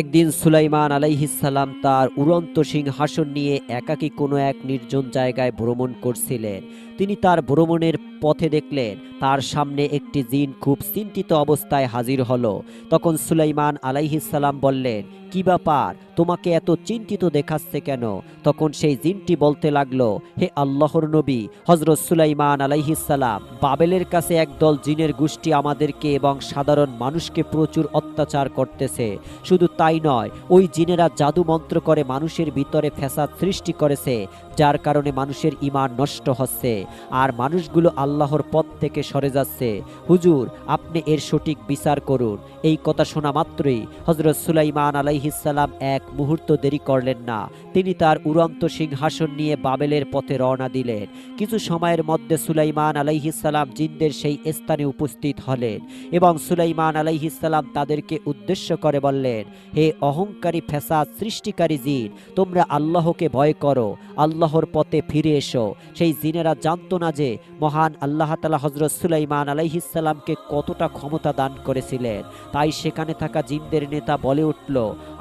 একদিন সুলাইমান আলাইহিসাল্লাম তার উড়ন্ত সিংহাসন নিয়ে একাকী কোনো এক নির্জন জায়গায় ভ্রমণ করছিলেন। তিনি তার ভ্রমণের পথে দেখলেন, তার সামনে একটি জিন খুব চিন্তিত অবস্থায় হাজির হলো। তখন সুলাইমান আলাইহিসাল্লাম বললেন, কি ব্যাপার? তোমাকে এত চিন্তিত দেখাচ্ছে কেন? তখন সেই জিনটি বলতে লাগল, হে আল্লাহর নবী হজরত সুলাইমান আলাইহিসাল্লাম বাবেলের কাছে একদল জিনের গোষ্ঠী আমাদেরকে এবং সাধারণ মানুষকে প্রচুর অত্যাচার করতেছে। শুধু তাই নয়, ওই জিনেরা জাদু মন্ত্র করে মানুষের ভিতরে ফ্যাসাদ সৃষ্টি করেছে, যার কারণে মানুষের ইমান নষ্ট হচ্ছে। আর মানুষগুলো আল্লাহর পথ থেকে সরে যাচ্ছে। হুজুর, আপনি এর সঠিক বিচার করুন। এই কথা শোনা মাত্রই হজরত সুলাইমান আলাইহিসাল্লাম এক মুহূর্ত দেরি করলেন না। তিনি তার উড়ন্ত সিংহাসন নিয়ে বাবেলের পথে রওনা দিলেন। কিছু সময়ের মধ্যে সুলাইমান আলাইহিসাল্লাম জিনদের সেই স্থানে উপস্থিত হলেন এবং সুলাইমান আলাইহিসাল্লাম তাদেরকে উদ্দেশ্য করে বললেন, হে অহংকারী ফ্যাসাদ, সৃষ্টিকারী জিন, তোমরা আল্লাহকে ভয় করো। আল্লাহর পথে ফিরে এসো। সেই জিনেরা জানতো না যে মহান আল্লাহ তালা হজরত সুলাইমান আলাইহিসাল্লামকে কতটা ক্ষমতা দান করেছিলেন। তাই সেখানে থাকা জিনদের নেতা বলে উঠল,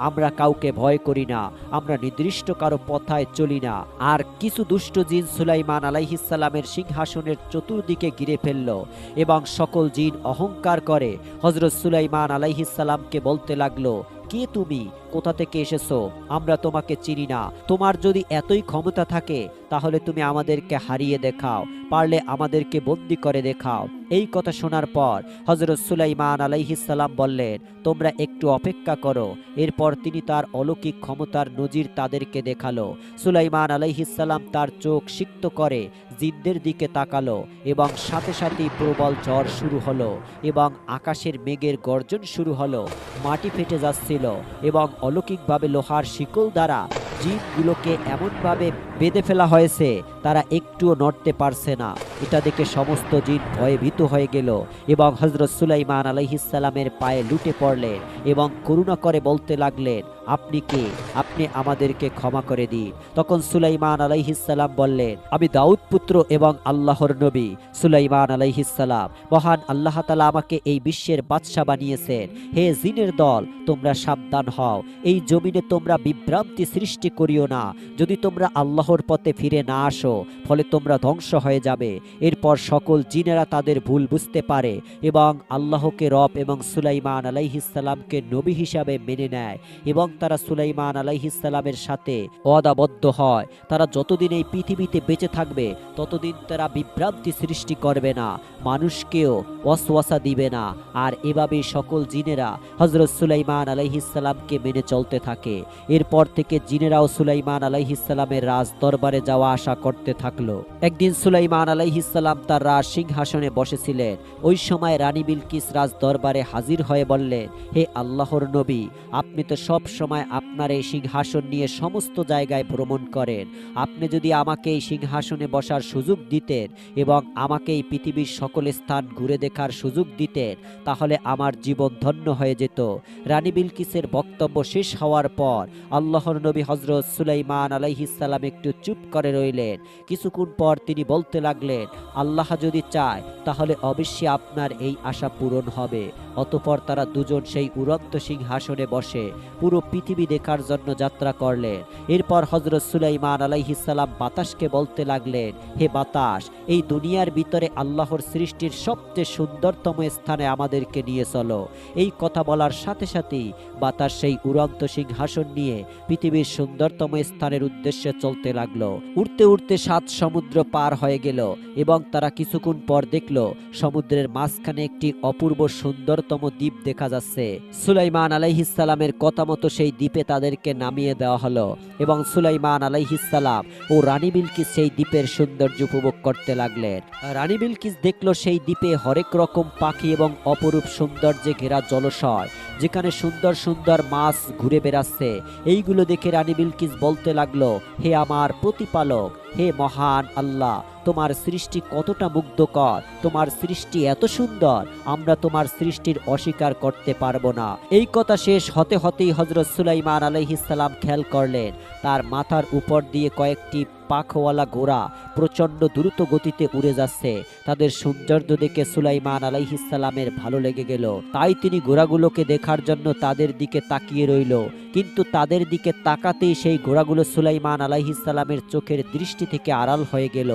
আমরা কাউকে ভয় করি না, আমরা নির্দিষ্ট কারও পথায় চলি না। আর কিছু দুষ্ট জিন সুলাইমান আলাইহিসাল্লামের সিংহাসনের চতুর্দিকে ঘিরে ফেলল এবং সকল জিন অহংকার করে। হজরত সুলাইমান আলাইহিসাল্লামকে বলতে লাগল, কে তুমি? কোথা থেকে এসেছ? আমরা তোমাকে চিনি না। তোমার যদি এতই ক্ষমতা থাকে, তাহলে তুমি আমাদেরকে হারিয়ে দেখাও, পারলে আমাদেরকে বন্দি করে দেখাও। এই কথা শোনার পর হজরত সুলাইমান আলাইহিসাল্লাম বললেন, তোমরা একটু অপেক্ষা করো। এরপর তিনি তার অলৌকিক ক্ষমতার নজির তাদেরকে দেখাল। সুলাইমান আলাইহিসাল্লাম তার চোখ সিক্ত করে জিনদের দিকে তাকালো এবং সাথে সাথেই প্রবল ঝড় শুরু হলো এবং আকাশের মেঘের গর্জন শুরু হলো। মাটি ফেটে যাচ্ছিল এবং অলৌকিকভাবে লোহার শিকল দ্বারা জীবগুলোকে এমনভাবে বেঁধে ফেলা হয়েছে, তারা একটুও নড়তে পারছে না। এটা দেখে সমস্ত জিন ভয়ে ভীত হয়ে গেল এবং হজরত সুলাইমান আলাইহিসাল্লামের পায়ে লুটে পড়লেন এবং করুণা করে বলতে লাগলেন আপনি কে? আপনি আমাদেরকে ক্ষমা করে দিন। তখন সুলাইমান আলাইহিসাল্লাম বললেন, আমি দাউদ পুত্র এবং আল্লাহর নবী। সুলাইমান আলাইহিসাল্লাম মহান আল্লাহ তালা আমাকে এই বিশ্বের বাদশা বানিয়েছেন। হে জিনের দল, তোমরা সাবধান হও। এই জমিনে তোমরা বিভ্রান্তি সৃষ্টি করিও না। যদি তোমরা আল্লাহর পথে ফিরে না আসো, ফলে তোমরা ধ্বংস হয়ে যাবে। এরপর সকল জিনেরা তাদের ভুল বুঝতে পারে এবং আল্লাহকে রব এবং সুলাইমান আলাইহিসাল্লামকে নবী হিসাবে মেনে নেয় এবং তারা সুলাইমান আলাইহিসাল্লামের সাথে অদাবদ্ধ হয়। তারা যতদিন এই পৃথিবীতে বেঁচে থাকবে, ততদিন তারা বিভ্রান্তি সৃষ্টি করবে না, মানুষকেও ওয়াসওয়াসা দিবে না। আর এভাবে সকল জিনেরা হজরত সুলাইমান আলাইহিসাল্লামকে মেনে চলতে থাকে। এরপর থেকে জিনেরাও সুলাইমান আলাইহিসাল্লামের রাজ দরবারে যাওয়া আসা করতে থাকল। একদিন সুলাইমান আলাইহিসাল্লাম তার রাজ সিংহাসনে বসেছিলেন। ওই সময় রানী বিলকিস রাজ দরবারে হাজির হয়ে বললেন, হে আল্লাহর নবী, আপনি তো সব সময় আপনার এই সিংহাসন নিয়ে সমস্ত জায়গায় ভ্রমণ করেন। আপনি যদি আমাকে এই সিংহাসনে বসার সুযোগ দিতেন এবং আমাকে এই পৃথিবীর সকল স্থান ঘুরে দেখার সুযোগ দিতেন, তাহলে আমার জীবন ধন্য হয়ে যেত। রানী বিলকিসের বক্তব্য শেষ হওয়ার পর আল্লাহর নবী হজরত সুলাইমান আলাইহিসাল্লাম একটু চুপ করে রইলেন। কিছুক্ষণ পর তিনি বলতে লাগলেন, আল্লাহ যদি চায়, তাহলে অবশ্যই আপনার এই আশা পূরণ হবে। অতপর তারা দুজন সেই উড়ন্ত সিংহাসনে বসে, পুরো পৃথিবী দেখার জন্য যাত্রা করলেন। এরপর হজরত সুলাইমান আলাইহিসাল্লাম বাতাসকে বলতে লাগলেন, হে বাতাস, এই দুনিয়ার ভিতরে আল্লাহর সৃষ্টির সবচেয়ে সুন্দরতম স্থানে আমাদেরকে নিয়ে চলো। এই কথা বলার সাথে সাথেই বাতাস সেই উড়ন্ত সিংহাসন নিয়ে পৃথিবীর সুন্দরতম স্থানের উদ্দেশ্যে চলতে লাগল। উঠতে উঠতে সাত সমুদ্র পার হয়ে গেল এবং তারা কিছুক্ষণ পর দেখল, সমুদ্রের মাঝখানে একটি অপূর্ব সুন্দরতম দ্বীপ দেখা যাচ্ছে। সুলাইমান আলাইহিসাল্লামের কথা মতো সেই দ্বীপে তাদেরকে নামিয়ে দেওয়া হলো এবং সুলাইমান আলাইহিসালাম ও রানী বিলকিস সেই দ্বীপের সৌন্দর্য উপভোগ করতে লাগলেন। রানী বিলকিস দেখল সেই দ্বীপে হরেক রকম পাখি এবং অপরূপ সৌন্দর্যে ঘেরা জলশয়, যেখানে সুন্দর সুন্দর মাছ ঘুরে বেড়াচ্ছে। এইগুলো দেখে রানী বিলকিস বলতে লাগল, হে আমার প্রতিপালক হে মহান আল্লাহ, তোমার সৃষ্টি কতটা মুগ্ধকর, তোমার সৃষ্টি এত সুন্দর, আমরা তোমার সৃষ্টির অস্বীকার করতে পারব না। এই কথা শেষ হতে হতেই হজরত সুলাইমান আলাইহিসাল্লাম খেয়াল করলেন, তার মাথার উপর দিয়ে কয়েকটি পাখওয়ালা ঘোড়া প্রচণ্ড দ্রুত গতিতে উড়ে যাচ্ছে। তাদের সৌন্দর্য দেখে সুলাইমান আলাইহিসালামের ভালো লেগে গেল। তাই তিনি ঘোড়াগুলোকে দেখার জন্য তাদের দিকে তাকিয়ে রইল। কিন্তু তাদের দিকে তাকাতেই সেই ঘোড়াগুলো সুলাইমান আলাইহিসালামের চোখের দৃষ্টি থেকে আড়াল হয়ে গেল।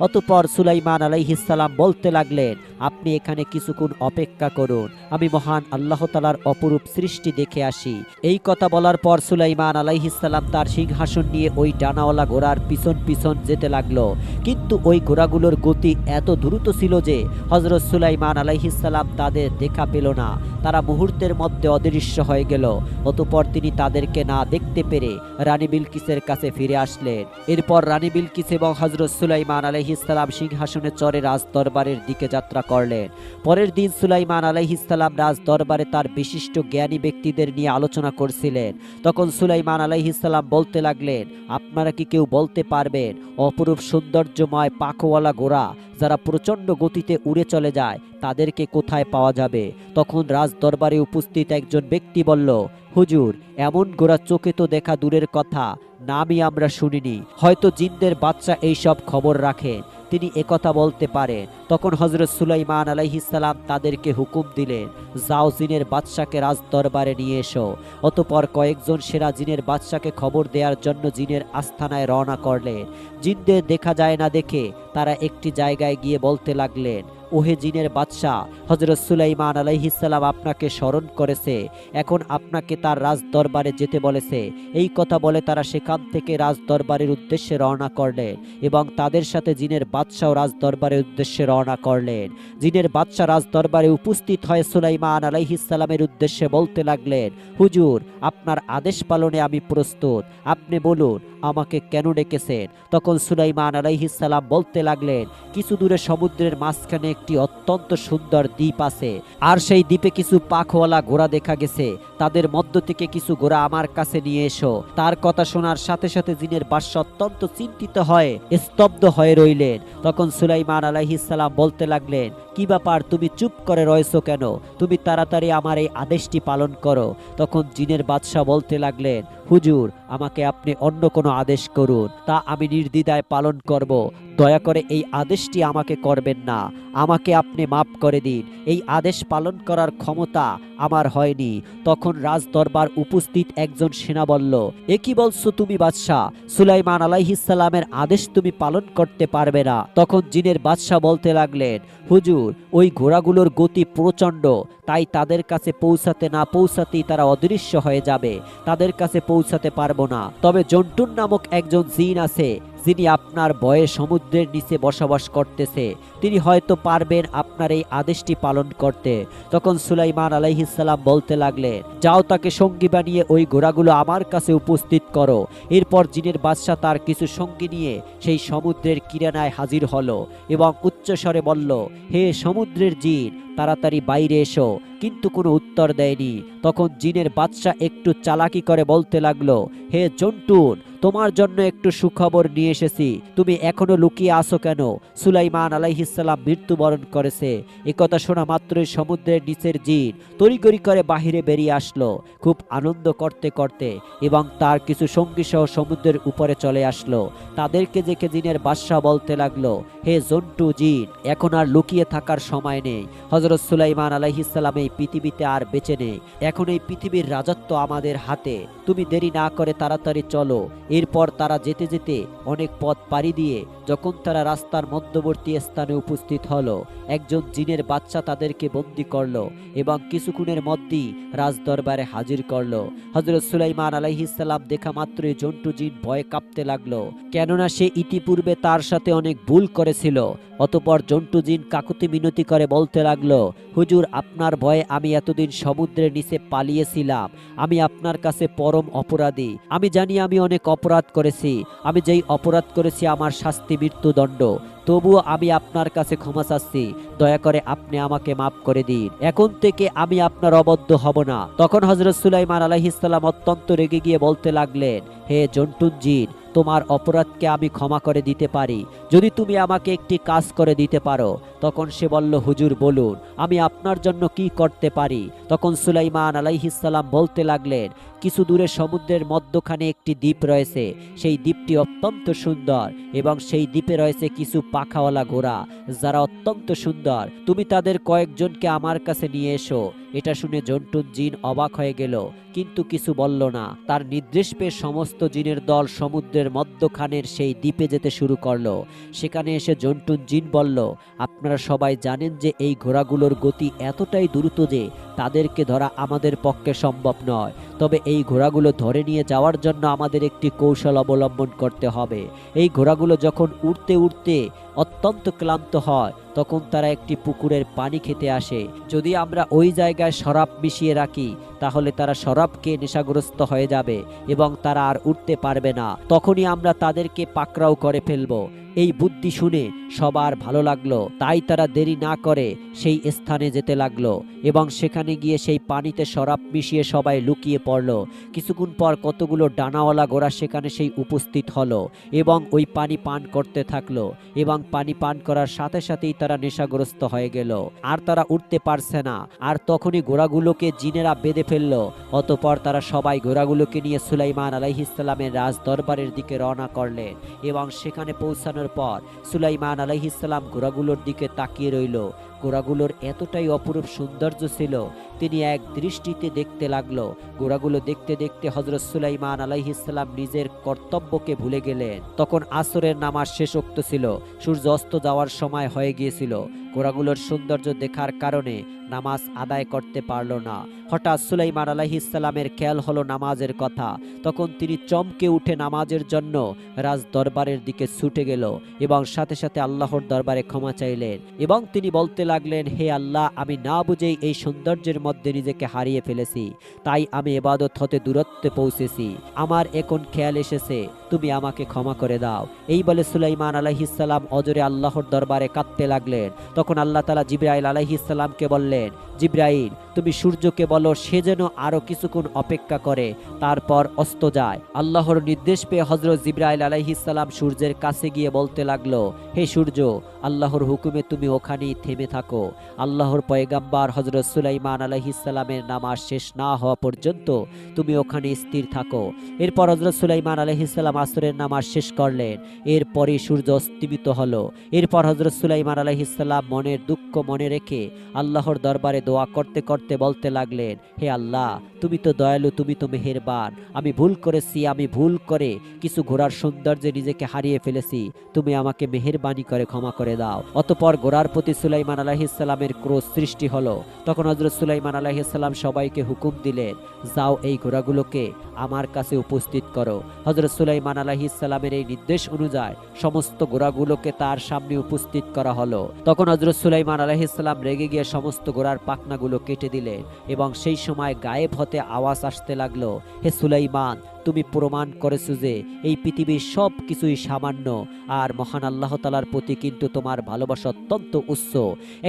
অতপর সুলাইমান আলাইহিসালাম বলতে লাগলেন, আপনি এখানে কিছুক্ষণ অপেক্ষা করুন, আমি মহান আল্লাহ তালার অপরূপ সৃষ্টি দেখে আসি। এই কথা বলার পর সুলাইমান আলাইহিসাল্লাম তার সিংহাসন নিয়ে ওই ডানাওয়ালা ঘোড়ার পিছন পিছন যেতে লাগল। কিন্তু ওই ঘোড়াগুলোর গতি এত দ্রুত ছিল যে হজরত সুলাইমান আলাইহিসাল্লাম তাদের দেখা পেল না। তারা মুহূর্তের মধ্যে অদৃশ্য হয়ে গেল। অতপর তিনি তাদেরকে না দেখতে পেরে রানী বিলকিসের কাছে ফিরে আসলেন। এরপর রানী বিলকিস এবং হজরত সুলাইমান আলাইহিসাল্লাম সিংহাসনে চড়ে রাজ দরবারের দিকে যাত্রা করলেন। পরের দিন সুলাইমান আলাইহিসাল্লাম রাজ দরবারে তার বিশিষ্ট জ্ঞানী ব্যক্তিদের নিয়ে আলোচনা করছিলেন। তখন সুলাইমান আলাইহিসাল্লাম বলতে লাগলেন, আপনারা কি কেউ বলতে পারবেন, অপরূপ সৌন্দর্যময় পাখওয়ালা ঘোড়া যারা প্রচণ্ড গতিতে উড়ে চলে যায়, তাদেরকে কোথায় পাওয়া যাবে? তখন রাজ দরবারে উপস্থিত একজন ব্যক্তি বলল, হুজুর, এমন গোড়া চোখে তো দেখা দূরের কথা। নামই আমরা শুনিনি। হয়তো জিনদের বাচ্চা এইসব খবর রাখেন তিনি একথা বলতে পারেন তখন হজরত সুলাইমান আলাইহিসাল্লাম তাদেরকে হুকুম দিলেন, যাও জিনের বাদশাকে রাজ দরবারে নিয়ে এসো। অতপর কয়েকজন সেরা জিনের বাদশাকে খবর দেওয়ার জন্য জিনের আস্থানায় রওনা করলেন। জিনদের দেখা যায় না দেখে তারা একটি জায়গায় গিয়ে বলতে লাগলেন ওহে জিনের বাদশাহ হজরত সুলাইমান আলাইহিসাল্লাম আপনাকে স্মরণ করেছে। এখন আপনাকে তার রাজ দরবারে যেতে বলেছে। এই কথা বলে তারা সেখান থেকে রাজ দরবারের উদ্দেশ্যে রওনা করলেন এবং তাদের সাথে জিনের বাদশাহ রাজ দরবারের উদ্দেশ্যে রওনা করলেন। জিনের বাদশাহ রাজ দরবারে উপস্থিত হয়ে সুলাইমান আলাইহিসাল্লামের উদ্দেশ্যে বলতে লাগলেন, হুজুর, আপনার আদেশ পালনে আমি প্রস্তুত। আপনি বলুন, আমাকে কেন ডেকেছেন? তখন সুলাইমান আলাইহিসাল্লাম বলতে লাগলেন কিছু দূরে সমুদ্রের মাঝখানে একটি অত্যন্ত সুন্দর দ্বীপ আছে। আর সেই দ্বীপে কিছু পাখওয়ালা ঘোড়া দেখা গেছে। তাদের মধ্য থেকে কিছু ঘোড়া আমার কাছে নিয়ে এসো। তার কথা শোনার সাথে সাথে জিনের বাদশা অত্যন্ত চিন্তিত হয়ে স্তব্ধ হয়ে রইলেন। তখন সুলাইমান আলাইহিসাল্লাম বলতে লাগলেন, কি ব্যাপার? তুমি চুপ করে রয়েছো কেন? তুমি তাড়াতাড়ি আমার এই আদেশটি পালন করো। তখন জিনের বাদশাহ বলতে লাগলেন, হুজুর, আমাকে আপনি অন্য কোনো আদেশ করুন। তা আমি নির্দ্বিধায় পালন করব। দয়া করে এই আদেশটি আমাকে করবেন না। আমাকে আপনি মাফ করে দিন। এই আদেশ পালন করার ক্ষমতা আমার হয়নি। তখন রাজ দরবার উপস্থিত একজন সেনা বলল এ কি বলছো তুমি বাদশাহ? সুলাইমান আলাইহিসাল্লামের আদেশ তুমি পালন করতে পারবে না। তখন জিনের বাদশাহ বলতে লাগলেন, হুজুর, ওই ঘোড়াগুলোর গতি প্রচণ্ড। তাই তাদের কাছে পৌঁছাতে না পৌঁছাতেই তারা অদৃশ্য হয়ে যাবে। তাদের কাছে পৌঁছাতে পারব না। তবে জন্টুন নামক একজন জিন আছে। যিনি আপনার বয়ে সমুদ্রের নিচে বসবাস করতেছে, তিনি হয়তো পারবেন আপনার এই আদেশটি পালন করতে। তখন সুলাইমান আলাইহিসাল্লাম বলতে লাগলেন, যাও তাকে সঙ্গী বানিয়ে ওই ঘোড়াগুলো আমার কাছে উপস্থিত করো। এরপর জিনের বাদশাহ তার কিছু সঙ্গী নিয়ে সেই সমুদ্রের কিরানায় হাজির হলো এবং উচ্চস্বরে বলল, হে সমুদ্রের জিন তাড়াতাড়ি বাইরে এসো। কিন্তু কোনো উত্তর দেয়নি। তখন জিনের বাদশাহ একটু চালাকি করে বলতে লাগল, হে জন্টুন তোমার জন্য একটু সুখবর নিয়ে এসেছি। তুমি এখনও লুকিয়ে আসো কেন? সুলাইমান আলাইহিসাল্লাম মৃত্যুবরণ করেছে। একথা শোনা মাত্রই সমুদ্রের নিচের জিন তড়িগড়ি করে বাহিরে বেরিয়ে আসলো, খুব আনন্দ করতে করতে, এবং তার কিছু সঙ্গী সহ সমুদ্রের উপরে চলে আসলো। তাদেরকে দেখে জিনের বাদশাহ বলতে লাগল, হে জন্টু জিন এখন আর লুকিয়ে থাকার সময় নেই। হজরত সুলাইমান আলাইহিসাল্লাম এই পৃথিবীতে আর বেঁচে নেই। এখন এই পৃথিবীর রাজত্ব আমাদের হাতে। তুমি দেরি না করে তাড়াতাড়ি চলো। এরপর তারা যেতে যেতে অনেক পথ পাড়ি দিয়ে যখন তারা রাস্তার মধ্যবর্তী স্থানে উপস্থিত হলো, একজন জিনের বাচ্চা তাদেরকে বন্দি করল এবং কিছুক্ষণের মধ্যেই রাজ দরবারে হাজির করল। হজরত সুলাইমান আলাইহিসাল্লাম দেখা মাত্রই জন্টু জিন ভয়ে কাঁপতে লাগল। কেননা সে ইতিপূর্বে তার সাথে অনেক ভুল করেছিল। অতপর জন্টু জিন কাকুতি মিনতি করে বলতে লাগল হুজুর, আপনার ভয়ে আমি এতদিন সমুদ্রের নিচে পালিয়েছিলাম। আমি আপনার কাছে পরম অপরাধী। আমি জানি আমি অনেক অপরাধ করেছি। আমি যেই অপরাধ করেছি আমার শাস্তি মৃত্যুদণ্ড। তবুও আমি আপনার কাছে ক্ষমা চাচ্ছি। দয়া করে আপনি আমাকে মাফ করে দিন। এখন থেকে আমি আপনার অবদ্ধ হব না। তখন হজরত সুলাইমান আলাইহিসাল্লাম অত্যন্ত রেগে গিয়ে বলতে লাগলেন, হে জন্টুন জিন তোমার অপরাধকে আমি ক্ষমা করে দিতে পারি। যদি তুমি আমাকে একটি কাজ করে দিতে পারো, তখন সে বলল, হুজুর, বলুন, আমি আপনার জন্য কি করতে পারি? তখন সুলাইমান আলাইহিসাল্লাম বলতে লাগলেন কিছু দূরে সমুদ্রের মধ্যখানে একটি দ্বীপ রয়েছে। সেই দ্বীপটি অত্যন্ত সুন্দর এবং সেই দ্বীপে রয়েছে কিছু পাখাওয়ালা ঘোড়া, যারা অত্যন্ত সুন্দর। তুমি তাদের কয়েকজনকে আমার কাছে নিয়ে এসো। এটা শুনে জন্টুন জিন অবাক হয়ে গেল, কিন্তু কিছু বলল না। তার নির্দেশ পেয়ে সমস্ত জিনের দল সমুদ্রের মধ্যখানের সেই দ্বীপে যেতে শুরু করল। সেখানে এসে জন্টুন জিন বলল, আপনারা সবাই জানেন যে এই ঘোড়াগুলোর গতি এতটাই দ্রুত যে তাদেরকে ধরা আমাদের পক্ষে সম্ভব নয়। তবে এই ঘোড়াগুলো ধরে নিয়ে যাওয়ার জন্য আমাদের একটি কৌশল অবলম্বন করতে হবে। এই ঘোড়াগুলো যখন উড়তে উড়তে অত্যন্ত ক্লান্ত হয়, তখন তারা একটি পুকুরের পানি খেতে আসে। যদি আমরা ওই জায়গায় শরাব মিশিয়ে রাখি, তাহলে তারা শরাবকে নেশাগ্রস্ত হয়ে যাবে এবং তারা আর উঠতে পারবে না। তখনই আমরা তাদেরকে পাকড়াও করে ফেলব। এই বুদ্ধি শুনে সবার ভালো লাগল। তাই তারা দেরি না করে সেই স্থানে যেতে লাগল এবং সেখানে গিয়ে সেই পানিতে শরাব মিশিয়ে সবাই লুকিয়ে পড়ল। কিছুক্ষণ পর কতগুলো ডানাওয়ালা গোড়া সেখানে সেই উপস্থিত হলো এবং ওই পানি পান করতে থাকল এবং পানি পান করার সাথে সাথেই তারা নেশাগ্রস্ত হয়ে গেল। আর তারা উঠতে পারছে না। আর তখনই ঘোড়াগুলোকে জিনেরা বেঁধে ফেলল। অতপর তারা সবাই ঘোড়াগুলোকে নিয়ে সুলাইমান আলাইহিসাল্লামের রাজ দরবারের দিকে রওনা করলেন এবং সেখানে পৌঁছানোর পর সুলাইমান আলাইহিসাল্লাম ঘোড়াগুলোর দিকে তাকিয়ে রইল। ঘোড়াগুলোর এতটাই অপরূপ সৌন্দর্য ছিল, তিনি এক দৃষ্টিতে দেখতে লাগল। গোড়াগুলো দেখতে দেখতে হজরত সুলাইমান আলাইহিসাল্লাম নিজের কর্তব্যকে ভুলে গেলেন। তখন আসরের নামাজ শেষোক্ত ছিল, সূর্য অস্ত যাওয়ার সময় হয়ে গিয়েছিল। গোড়াগুলোর সৌন্দর্য দেখার কারণে নামাজ আদায় করতে পারল না। হঠাৎ সুলাইমান আলাইহিসাল্লামের খেয়াল হলো নামাজের কথা। তখন তিনি চমকে উঠে নামাজের জন্য রাজ দরবারের দিকে ছুটে গেল এবং সাথে সাথে আল্লাহর দরবারে ক্ষমা চাইলেন এবং তিনি বলতে লাগলেন, হে আল্লাহ, আমি না বুঝেই এই সৌন্দর্যের মধ্যে নিজেকে হারিয়ে ফেলেছি। তাই আমি এবাদত হতে দূরত্বে পৌঁছেছি। আমার এখন খেয়াল এসেছে, তুমি আমাকে ক্ষমা করে দাও। এই বলে সুলাইমান আলাইহিসাল্লাম অজরে আল্লাহর দরবারে কাঁদতে লাগলেন। তখন আল্লাহ তালা জিব্রাইল আলাইহিসাল্লামকে বললেন জিব্রাইল তুমি সূর্যকে বলো, সে যেন আরও কিছুক্ষণ অপেক্ষা করে, তারপর অস্ত যায়। আল্লাহর নির্দেশ পেয়ে হজরত জিব্রাইল আলাইহিসাল্লাম সূর্যের কাছে গিয়ে বলতে লাগল, হে সূর্য, আল্লাহর হুকুমে তুমি ওখানেই থেমে থাকো। আল্লাহর পয়গাম্বার হজরত সুলাইমান আলাইহিসাল্লামের নামাজ শেষ না হওয়া পর্যন্ত তুমি ওখানে স্থির থাকো। এরপর হজরত সুলাইমান আলাইহিসাল্লাম আসরের নামাজ শেষ করলেন। এরপরে সূর্য অস্তিমিত হলো। এরপর হজরত সুলাইমান আলাইহিসাল্লাম মনের দুঃখ মনে রেখে আল্লাহর দরবারে দোয়া করতে করতে বলতে লাগলেন, হে আল্লাহ, তুমি তো দয়ালু, তুমি তো মেহেরবান। আমি ভুল করেছি, আমি ভুল করে কিছু ঘোড়ার সৌন্দর্যে নিজেকে হারিয়ে ফেলেছি। তুমি আমাকে মেহেরবানি করে ক্ষমা করে দাও। অতপর ঘোড়ার প্রতি সুলাইমান আলাহিসাল্লামের ক্রোধ সৃষ্টি হলো। তখন হজরত সুলাইমান আলাহিসাল্লাম সবাইকে হুকুম দিলেন, যাও এই ঘোড়াগুলোকে আমার কাছে উপস্থিত করো। হজরত সুলাইমান আলাহিসাল্লামের এই নির্দেশ অনুযায়ী সমস্ত ঘোড়াগুলোকে তার সামনে উপস্থিত করা হলো। তখন হজরত সুলাইমান আলাহিসাল্লাম রেগে গিয়ে সমস্ত ঘোড়ার পাখনাগুলো কেটে দিলেন এবং সেই সময় গায়েব হতে আওয়াজ আসতে লাগল, হে সুলাইমান, তুমি প্রমাণ করেছ যে এই পৃথিবীর সব কিছুই সামান্য আর মহান আল্লাহ তালার প্রতি কিন্তু তোমার ভালোবাসা অত্যন্ত উচ্চ।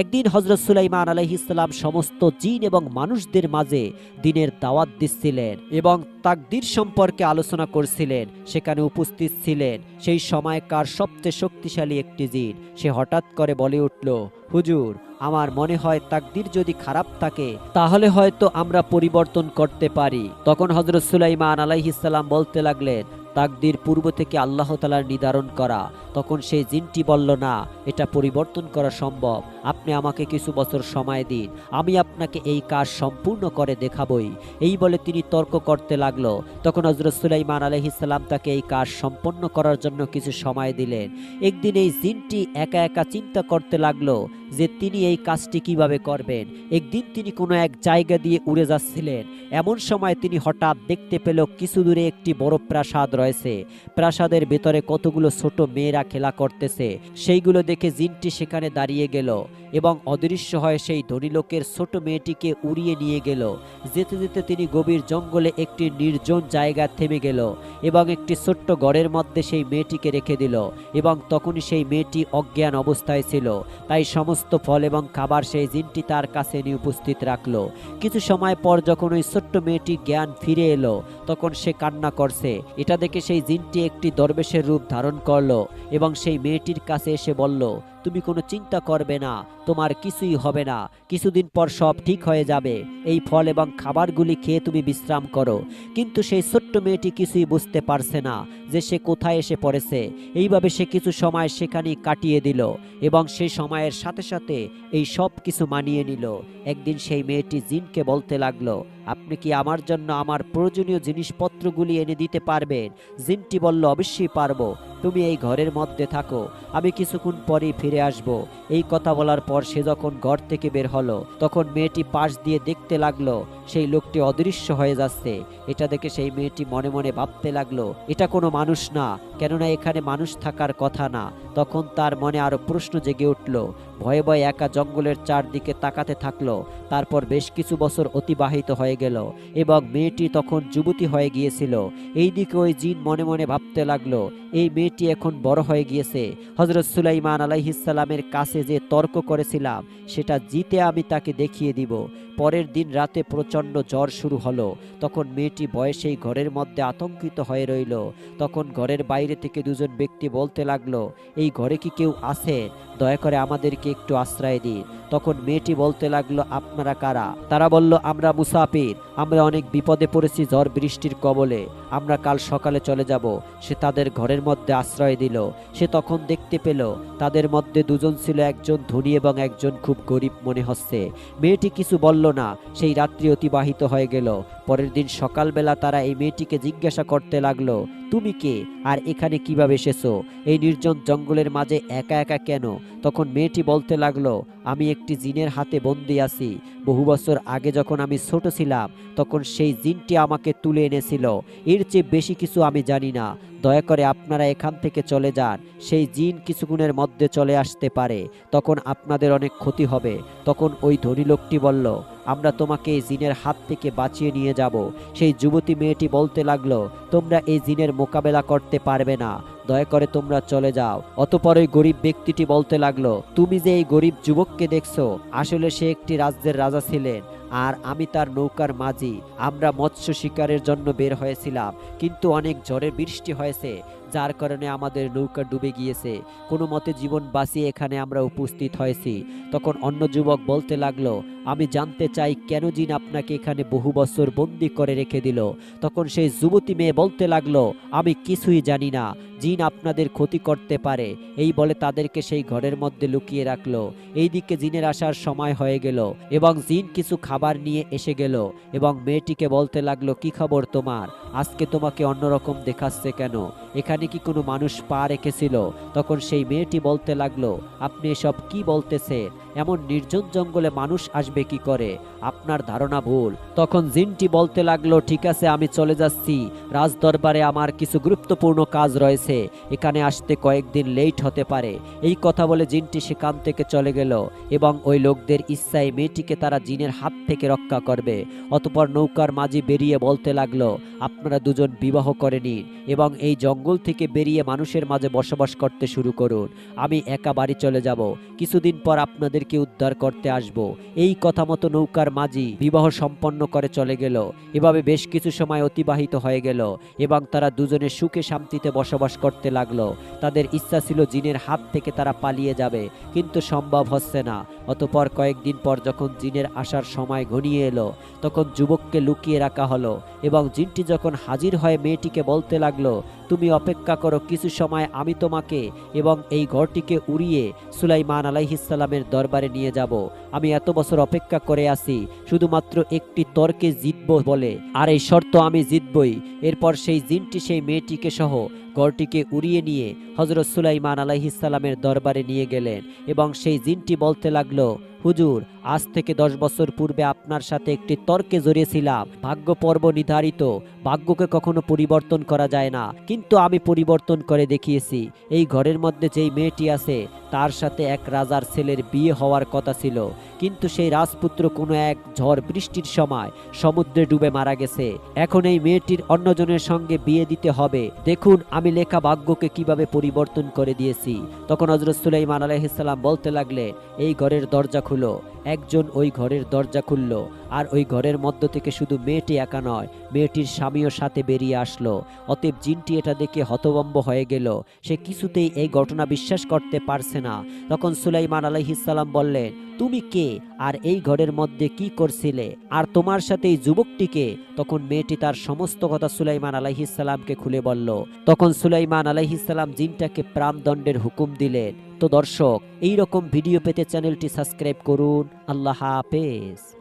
একদিন হজরত সুলাইমান আলহিসাল্লাম সমস্ত জিন এবং মানুষদের মাঝে দিনের দাওয়াত দিচ্ছিলেন এবং তাকদির সম্পর্কে আলোচনা করছিলেন। সেখানে উপস্থিত ছিলেন সেই সময়কার সবচেয়ে শক্তিশালী একটি জিন। সে হঠাৎ করে বলে উঠল হুজুর, আমার মনে হয় তাকদির যদি খারাপ থাকে, তাহলে হয়তো আমরা পরিবর্তন করতে পারি। তখন হজরত সুলাইমান আলাইহিসাল্লাম বলতে লাগলেন তাকদির পূর্ব থেকে আল্লাহ তালার নির্ধারণ করা। তখন সেই জিনটি বলল, না, এটা পরিবর্তন করা সম্ভব। আপনি আমাকে কিছু বছর সময় দিন। আমি আপনাকে এই কাজ সম্পূর্ণ করে দেখাবই। এই বলে তিনি তর্ক করতে লাগল। তখন হজরত সুলাইমান আলহিসাল্লাম তাকে এই কাজ সম্পন্ন করার জন্য কিছু সময় দিলেন। একদিন এই জিনটি একা একা চিন্তা করতে লাগল যে তিনি এই কাজটি কীভাবে করবেন। একদিন তিনি কোনো এক জায়গা দিয়ে উড়ে যাচ্ছিলেন। এমন সময় তিনি হঠাৎ দেখতে পেল কিছু দূরে একটি বড় প্রাসাদ রয়েছে। প্রাসাদের ভেতরে কতগুলো ছোট মেয়েরা খেলা করতেছে সেইগুলো দেখে জিনটি সেখানে দাঁড়িয়ে গেল। এবং অদৃশ্য হয়ে সেই ধনী লোকের ছোট মেয়েটিকে উড়িয়ে নিয়ে গেল। যেতে যেতে তিনি গভীর জঙ্গলে একটি নির্জন জায়গা থেমে গেল এবং একটি ছোট্ট ঘরের মধ্যে সেই মেয়েটিকে রেখে দিল এবং তখনই সেই মেয়েটি অজ্ঞান অবস্থায় ছিল। তাই সমস্ত ফল এবং খাবার সেই জিনটি তার কাছে নিয়ে উপস্থিত রাখল। কিছু সময় পর যখন ওই ছোট্ট মেয়েটি জ্ঞান ফিরে এলো, তখন সে কান্না করছে। এটা দেখে সেই জিনটি একটি দরবেশের রূপ ধারণ করল এবং সেই মেয়েটির কাছে এসে বলল তুমি কোনো চিন্তা করবে না, তোমার কিছুই হবে না। কিছুদিন পর সব ঠিক হয়ে যাবে। এই ফল এবং খাবারগুলি খেয়ে তুমি বিশ্রাম করো। কিন্তু সেই ছোট্ট মেয়েটি কিছুই বুঝতে পারছে না যে সে কোথায় এসে পড়েছে। এইভাবে সে কিছু সময় সেখানেই কাটিয়ে দিল এবং সেই সময়ের সাথে সাথে এই সব কিছু মানিয়ে নিল। একদিন সেই মেয়েটি জিনকে বলতে লাগল আপনি কি আমার জন্য আমার প্রয়োজনীয় জিনিসপত্রগুলি এনে দিতে পারবেন? জিনটি বলল, অবশ্যই পারব। তুমি এই ঘরের মধ্যে থাকো। আমি কিছুক্ষণ পরেই ফিরে আসব। এই কথা বলার পর সে যখন ঘর থেকে বের হলো, তখন মেয়েটি পাশ দিয়ে দেখতে লাগল, সেই লোকটি অদৃশ্য হয়ে যাচ্ছে। এটা দেখে সেই মেয়েটি মনে মনে ভাবতে লাগল, এটা কোনো মানুষ না। কেননা এখানে মানুষ থাকার কথা না। তখন তার মনে আরও প্রশ্ন জেগে উঠল। ভয়ে ভয়ে একা জঙ্গলের চারদিকে তাকাতে থাকল। তারপর বেশ কিছু বছর অতিবাহিত হয়ে গেল এবং মেয়েটি তখন যুবতী হয়ে গিয়েছিল। এই দিকে ওই জিন মনে মনে ভাবতে লাগল, এই মেয়েটি এখন বড় হয়ে গিয়েছে। হজরত সুলাইমান আলাইহিসালামের কাছে যে তর্ক করেছিলাম, সেটা জিতে আমি তাকে দেখিয়ে দিব। পরের দিন রাতে প্রচণ্ড জ্বর শুরু হলো। তখন মেয়েটি বয়সেই ঘরের মধ্যে আতঙ্কিত হয়ে রইল। তখন ঘরের বাইরে থেকে দুজন ব্যক্তি বলতে লাগল এই ঘরে কি কেউ আছেন দয়া করে আমাদেরকে একটু আশ্রয় দিন। তখন মেয়েটি বলতে লাগল, আপনারা কারা? তারা বলল, আমরা মুসাফির। আমরা অনেক বিপদে পড়েছি ঝড় বৃষ্টির কবলে। আমরা কাল সকালে চলে যাব। সে তাদের ঘরের মধ্যে আশ্রয় দিল। সে তখন দেখতে পেল, তাদের মধ্যে দুজন ছিল, একজন ধনী এবং একজন খুব গরিব মনে হচ্ছে। মেয়েটি কিছু বলল না, সেই রাত্রি অতিবাহিত হয়ে গেল। পরের দিন সকালবেলা তারা এই মেয়েটিকে জিজ্ঞাসা করতে লাগল, তুমি কে? আর এখানে কীভাবে এসেছ? এই নির্জন জঙ্গলের মাঝে একা একা কেন? তখন মেয়েটি বলতে লাগল, আমি একটি জিনের হাতে বন্দি আছি। বহু বছর আগে যখন আমি ছোট ছিলাম, তখন সেই জিনটি আমাকে তুলে এনেছিল। এর চেয়ে বেশি কিছু আমি জানি না। দয়া করে আপনারা এখান থেকে চলে যান। সেই জিন কিছুক্ষণের মধ্যে চলে আসতে পারে। তখন আপনাদের অনেক ক্ষতি হবে। তখন ওই ধনী লোকটি বলল আমরা তোমাকে এই জিনের হাত থেকে বাঁচিয়ে নিয়ে যাব। সেই যুবতী মেয়েটি বলতে লাগল, তোমরা এই জিনের মোকাবেলা করতে পারবে না। দয়া করে তোমরা চলে যাও। অতপর ওই গরিব ব্যক্তিটি বলতে লাগল, তুমি যে এই গরিব যুবককে দেখছ, আসলে সে একটি রাজ্যের রাজা ছিলেন, আর আমি তার নৌকার মাঝি। আমরা মৎস্য শিকারের জন্য বের হয়েছিলাম, কিন্তু অনেক ঝড়ের বৃষ্টি হয়েছে। যার কারণে আমাদের নৌকা ডুবে গিয়েছে। কোনো মতে জীবন বাঁচিয়ে এখানে আমরা উপস্থিত হয়েছি। তখন অন্য যুবক বলতে লাগল, আমি জানতে চাই কেন জিন আপনাকে এখানে বহু বছর বন্দি করে রেখে দিল? তখন সেই যুবতী মেয়ে বলতে লাগল, আমি কিছুই জানি না। জিন আপনাদের ক্ষতি করতে পারে। এই বলে তাদেরকে সেই ঘরের মধ্যে লুকিয়ে রাখল। এইদিকে জিনের আসার সময় হয়ে গেল এবং জিন কিছু খাবার নিয়ে এসে গেল এবং মেয়েটিকে বলতে লাগল, কি খবর তোমার? আজকে তোমাকে অন্যরকম দেখাচ্ছে কেন? এখানে কি কোনো মানুষ পা রেখেছিল? তখন সেই মেয়েটি বলতে লাগল, আপনি এসব কি বলতেছেন? এমন নির্জন জঙ্গলে মানুষ আসবে কি করে? আপনার ধারণা ভুল। তখন জিনটি বলতে লাগল, ঠিক আছে, আমি চলে যাচ্ছি। রাজদরবারে আমার কিছু গুরুত্বপূর্ণ কাজ রয়েছে। এখানে আসতে কয়েকদিন লেট হতে পারে। এই কথা বলে জিনটি সেখান থেকে চলে গেল এবং ওই লোকদের ইচ্ছায় মেয়েটিকে তারা জিনের হাত থেকে রক্ষা করবে। অতপর নৌকার মাঝি বেরিয়ে বলতে লাগল, আপনারা দুজন বিবাহ করে নিন এবং এই জঙ্গল থেকে বেরিয়ে মানুষের মাঝে বসবাস করতে শুরু করুন। আমি একা বাড়ি চলে যাব। কিছুদিন পর আপনাদেরকে উদ্ধার করতে আসব। এই কথা মতো নৌকার মাঝি বিবাহ সম্পন্ন করে চলে গেল। এভাবে বেশ কিছু সময় অতিবাহিত হয়ে গেল এবং তারা দুজনে সুখে শান্তিতে বসবাস করতে লাগল। তাদের ইচ্ছা ছিল জিনের হাত থেকে তারা পালিয়ে যাবে, কিন্তু সম্ভব হচ্ছে না। অতপর কয়েকদিন পর যখন জিনের আসার সময় ঘনিয়ে এলো, তখন যুবককে লুকিয়ে রাখা হলো এবং জিনটি যখন হাজির হয়ে মেয়েটিকে বলতে লাগল, তুমি অপেক্ষা করো, কিছু সময় আমি তোমাকে এবং এই ঘরটিকে উড়িয়ে সুলাইমান আলাইহিসাল্লামের দরবারে নিয়ে যাব। আমি এত বছর অপেক্ষা করে আছি, শুধুমাত্র একটি তর্কে জিতব বলে। আর এই শর্ত আমি জিতবই। এরপর সেই জিনটি, সেই মেয়েটিকে সহ গড়টিকে উড়িয়ে নিয়ে হজরত সুলাইমান আলাইহিসাল্লামের দরবারে নিয়ে গেলেন এবং সেই জিনটি বলতে লাগল হুজুর, আজ থেকে দশ বছর পূর্বে আপনার সাথে একটি তর্কে জড়িয়েছিলাম। ভাগ্য পর্ব নির্ধারিত, ভাগ্যকে কখনো পরিবর্তন করা যায় না। কিন্তু আমি পরিবর্তন করে দেখিয়েছি, এই ঘরের মধ্যে যেই মেয়েটি আছে, তার সাথে এক রাজার ছেলের বিয়ে হওয়ার কথা ছিল। কিন্তু সেই রাজপুত্র কোনো এক ঝড় বৃষ্টির সময় সমুদ্রে ডুবে মারা গেছে। এখন এই মেয়েটির অন্যজনের সঙ্গে বিয়ে দিতে হবে। দেখুন, আমি লেখা ভাগ্যকে কীভাবে পরিবর্তন করে দিয়েছি। তখন হজরত সুলাইমান আলাইহিসাল্লাম বলতে লাগলেন, এই ঘরের দরজা খুলো। একজন ওই ঘরের দরজা খুলল, আর ওই ঘরের মধ্য থেকে শুধু মেয়েটি একা নয়, মেয়েটির স্বামীও সাথে বেরিয়ে আসলো। অতএব জিনটি এটা দেখে হতবম্ব হয়ে গেল। সে কিছুতেই এই ঘটনা বিশ্বাস করতে পারছে না। তখন সুলাইমান আলাইহিসাল্লাম বললেন, তুমি কে? আর এই ঘরের মধ্যে কি করছিলে? আর তোমার সাথে এই যুবকটিকে তখন মেয়েটি তার সমস্ত কথা সুলাইমান আলাইহিসাল্লামকে খুলে বলল। তখন সুলাইমান আলাইহিসাল্লাম জিনটাকে প্রাণদণ্ডের হুকুম দিলেন। দর্শক এই রকম ভিডিও পেতে চ্যানেলটি সাবস্ক্রাইব করুন। আল্লাহ হাফেজ।